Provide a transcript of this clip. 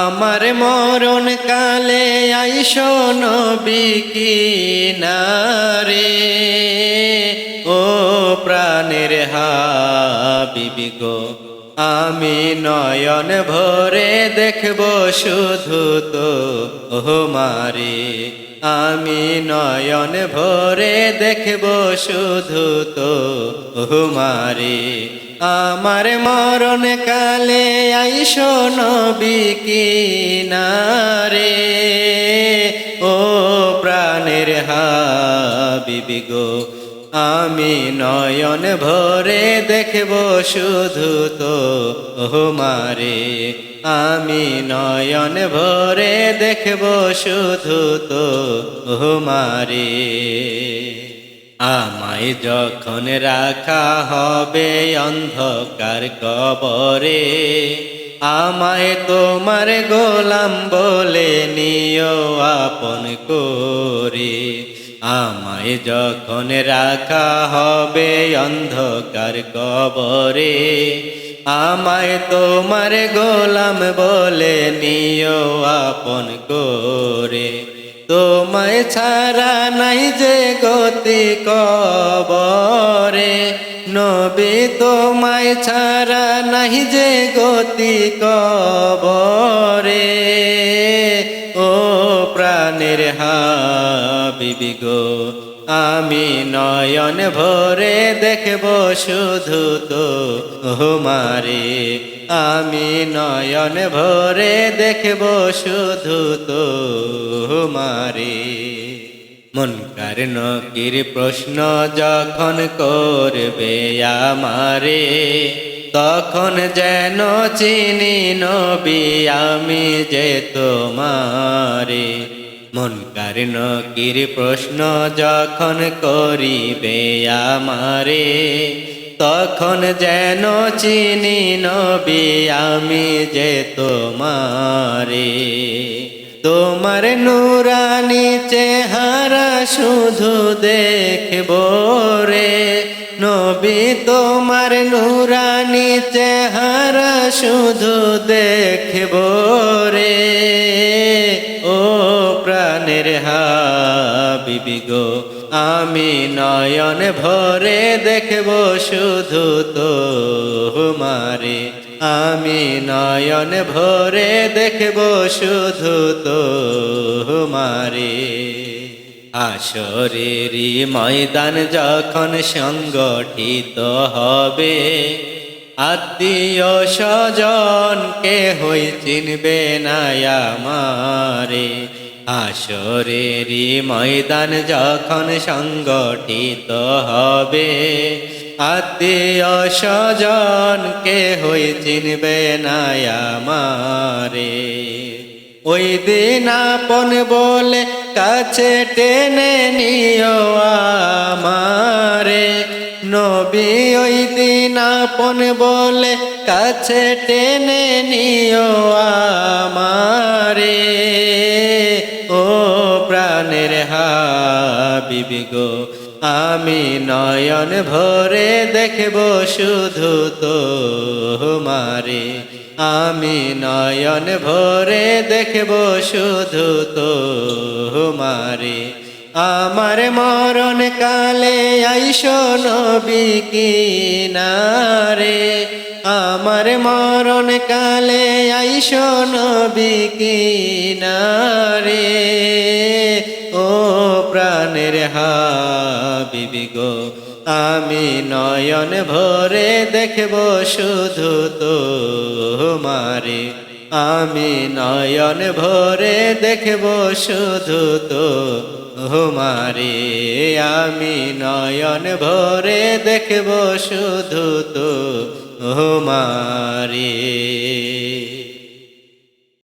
আমার মরণ কালে আইস নবী কিনারে। ও প্রাণের হাবিবি গো। আমি নয়ন ভরে দেখব শুধু তো। ও মারে, আমি নয়ন ভরে দেখব শুধু তো। ও মারে, আমার মরণ কালে আইস নবী কিনারে। ও প্রাণের হাবিবি গো আমি নয়ন ভরে দেখব শুধু তো ও মারে। আমি নয়ন ভরে দেখব শুধু তো ও মারে। আমায় যখন রাখা হবে অন্ধকার কবরে, আমায় তোমার গোলাম বলে নিও আপন করে। আমায় যখন রাখা হবে অন্ধকার কবরে, আমায় তোমার গোলাম বলে নিও আপন করে। তোমায় ছাড়া নাই যে গতি কবরে, নবী তোমায় ছাড়া নাই যে গতি কবরে। প্রাণের হাবিবি গো। আমি নয়ন ভরে দেখব শুধু তো। হুমারে আমি নয়ন ভরে দেখব শুধু তো। মারে মনকার নকির প্রশ্ন যখন করবে আমারে, তখন যেন চিনি নবী আমি যে তোমারে। মনকার নকির প্রশ্ন যখন করিবে আমারে, তখন যেন চিনি নবী আমি যে তোমারে। তোমার নুরানি চেহারা শুধু দেখব রে, নবী তোমার নুরানি চেহারা শুধু দেখব রে। ও প্রাণের হাবিবি গো। আমি নয়ন ভরে দেখব শুধু তো মারে আমি নয়ন ভরে দেখব শুধু তো মারে আসরেরই ময়দান যখন সংগঠিত হবে, আত্মীয় স্বজন কে হই চিনবে না আমারে। আসরেরই ময়দান যখন সংগঠিত হবে আত্মীয় স্বজন কে হই চিনবে না আমারে। ওই দিন আপন বলে কাছে টেনে নিও আমারে। নবী ওই দিন আপন বলে কাছে টেনে নিও আমারে। প্রাণের হাবিবি গো। আমি নয়ন ভরে দেখব শুধু তো মারে আমি নয়ন ভরে দেখব শুধু তো মারে আমার মরণ কালে আইস নবী কিনারে। আমার মরণ কালে আইস নবী কিনারে। ও প্রাণের হাবিবি গো, আমি নয়ন ভরে দেখব শুধু তো মারে আমি নয়ন ভরে দেখব শুধু তো হুমারে আমি নয়ন ভরে দেখব শুধু তো মারে